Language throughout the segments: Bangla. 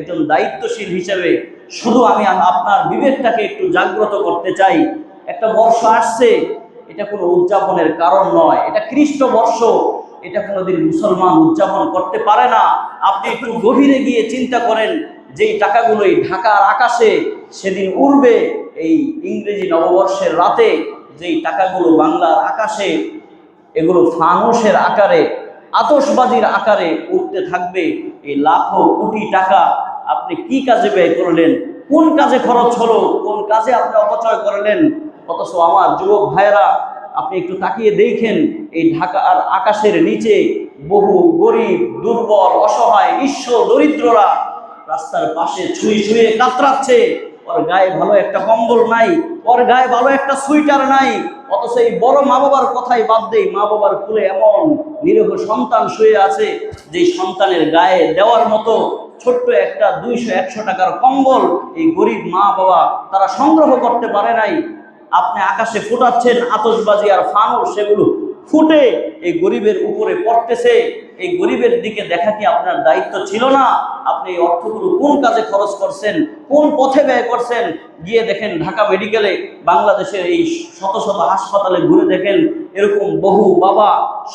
একজন দায়িত্বশীল হিসেবে শুধু আমি আপনার বিবেকটাকে একটু জাগ্রত করতে চাই। একটা বর্ষ আসছে, এটা কোনো উদযাপনের কারণ নয়। এটা খ্রিস্ট বর্ষ, এটা কোনোদিন মুসলমান উদযাপন করতে পারে না। আপনি একটু গভীরে গিয়ে চিন্তা করেন, যেই টাকাগুলোই ঢাকার আকাশে সেদিন উড়বে, এই ইংরেজি নববর্ষের রাতে যেই টাকাগুলো বাংলার আকাশে, এগুলো ফানুসের আকারে, আতশবাজির আকারে উঠতে থাকবে, এই লাখো কোটি টাকা আপনি কি কাজে ব্যয় করলেন? কোন কাজে খরচ হলো? কোন কাজে আপনি অপচয় করলেন? অথচ আমার যুবক ভাইয়েরা, আপনি একটু তাকিয়ে দেখেন, এই ঢাকা আর আকাশের নিচে বহু গরিব, দুর্বল, অসহায়, ঈশ্বর, দরিদ্ররা রাস্তার পাশে ছুঁই ছুঁয়ে কাতরাচ্ছে। ওর গায়ে ভালো একটা কম্বল নাই, ওর গায়ে ভালো একটা সুইটার নাই, অথচ এই বড় মা বাবার কথাই বাদ দেই, মা বাবার কুলে এমন নিরীহ সন্তান শুয়ে আছে যে সন্তানের গায়ে দেওয়ার মতো ছোট্ট একটা দুইশো, একশো টাকার কম্বল এই গরিব মা বাবা তারা সংগ্রহ করতে পারে নাই। আপনি আকাশে ফুটাচ্ছেন, আতশবাজি আর ফানুর সেগুলো ফুটে এই গরিবের উপরে পড়তেছে, এই গরিবের দিকে দেখা কি আপনার দায়িত্ব ছিল না? আপনি এই অর্থগুলো কোন কাজে খরচ করছেন? কোন পথে ব্যয় করছেন? গিয়ে দেখেন ঢাকা মেডিকেলে বাংলাদেশের এই শত শত হাসপাতালে ঘুরে দেখেন, এরকম বহু বাবা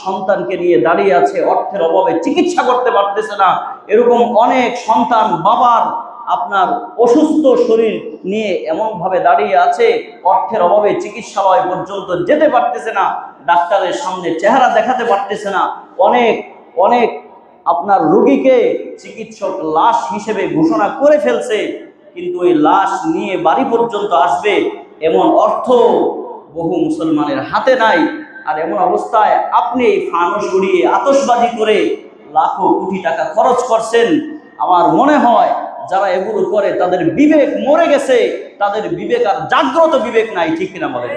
সন্তানকে নিয়ে দাঁড়িয়ে আছে, অর্থের অভাবে চিকিৎসা করতে পারতেছে না। এরকম অনেক সন্তান বাবার আপনার অসুস্থ শরীর নিয়ে এমনভাবে দাঁড়িয়ে আছে, অর্থের অভাবে চিকিৎসালয় পর্যন্ত যেতে পারতেছে না, ডাক্তারের সামনে চেহারা দেখাতে পারতেছে না, অনেক অনেক আপনার রোগীকে চিকিৎসক লাশ হিসেবে ঘোষণা করে ফেলছে, কিন্তু ওই লাশ নিয়ে বাড়ি পর্যন্ত আসবে এমন অর্থ বহু মুসলমানের হাতে নাই। আর এমন অবস্থায় আপনি এই ফানুস উড়িয়ে আতশবাজি করে লাখো কোটি টাকা খরচ করছেন, আমার মনে হয় যারা এগুলো করে তাদের বিবেক মরে গেছে, তাদের বিবেক আর জাগ্রত বিবেক নাই, ঠিক কিনা বলেন?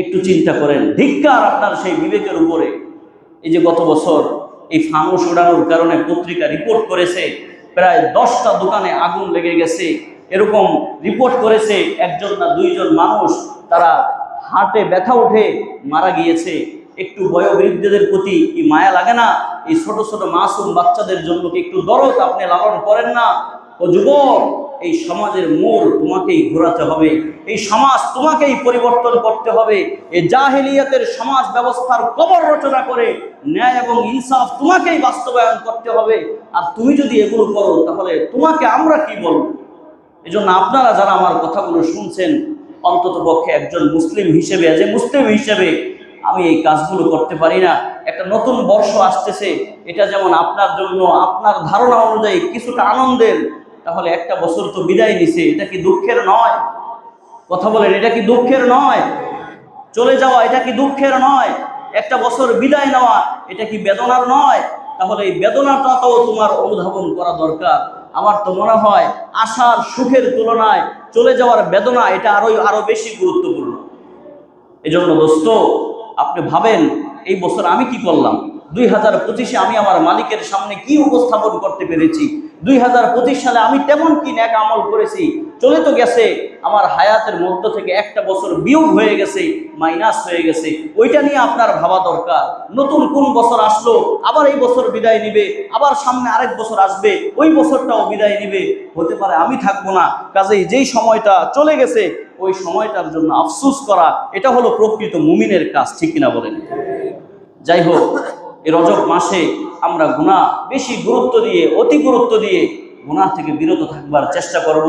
একটু চিন্তা করেন, ধিক্কার আপনার সেই বিবেকের উপরে। এই যে গত বছর এই ফানুস উড়ানোর কারণে পত্রিকা রিপোর্ট করেছে, প্রায় দশটা দোকানে আগুন লেগে গেছে। এরকম রিপোর্ট করেছে একজন না দুইজন মানুষ, তারা হার্টে ব্যথা উঠে মারা গিয়েছে। একটু বয়োবৃদ্ধদের প্রতি মায়া লাগে না? এই ছোট ছোট মাসুম বাচ্চাদের জন্য কি একটু দরদ আপনি লালন করেন না? ও যুবক, এই সমাজের মূল তোমাকেই ঘোরাতে হবে। এই সমাজ তোমাকেই পরিবর্তন করতে হবে। এই জাহেলিয়াতের সমাজ ব্যবস্থার কবর রচনা করে ন্যায় এবং ইনসাফ তোমাকেই বাস্তবায়ন করতে হবে। আর তুমি যদি এগুলো করো, তাহলে তোমাকে আমরা কি বলব? এজন্য আপনারা যারা আমার কথাগুলো শুনছেন অন্তত পক্ষে একজন মুসলিম হিসেবে, যে মুসলিম হিসেবে আমি এই কাজগুলো করতে পারি না। একটা নতুন বর্ষ আসতেছে, এটা যেমন আপনার জন্য, আপনার ধারণা অনুযায়ী কিছুটা আনন্দের, তাহলে একটা বছর তো বিদায় নিছে, এটা কি দুঃখের নয়? কথা বলেন, এটা কি দুঃখের নয়? চলে যাওয়া, এটা কি দুঃখের নয়? একটা বছর বিদায় নেওয়া, এটা কি বেদনার নয়? তাহলে এই বেদনাটাও তোমার অনুধাবন করা দরকার। আমার তো মনে হয়, আশার সুখের তুলনায় চলে যাওয়ার বেদনা, এটা আরও আরও বেশি গুরুত্বপূর্ণ। এজন্য দোস্ত আপনি ভাবেন, এই বছর আমি কি করলাম? দুই হাজার পঁচিশে আমি আমার মালিকের সামনে কি উপস্থাপন করতে পেরেছি? দুই হাজার পঁচিশ সালে আমি তেমন কি ন্যাক আমল করেছি? চলে তো গেছে, আমার হায়াতের মধ্য থেকে একটা বছর বিয়োগ হয়ে গেছে, মাইনাস হয়ে গেছে। ওইটা নিয়ে আপনার ভাবা দরকার। নতুন কোন বছর আসলো, আবার এই বছর বিদায় নিবে, আবার সামনে আরেক বছর আসবে, ওই বছরটাও বিদায় নিবে। হতে পারে আমি থাকব না। কাজেই যেই সময়টা চলে গেছে ওই সময়টার জন্য আফসুস করা, এটা হলো প্রকৃত মুমিনের কাজ, ঠিক কিনা বলেন? যাই হোক, এ রজব মাসে আমরা গুণা বেশি গুরুত্ব দিয়ে, অতি গুরুত্ব দিয়ে গুণা থেকে বিরত থাকবার চেষ্টা করব।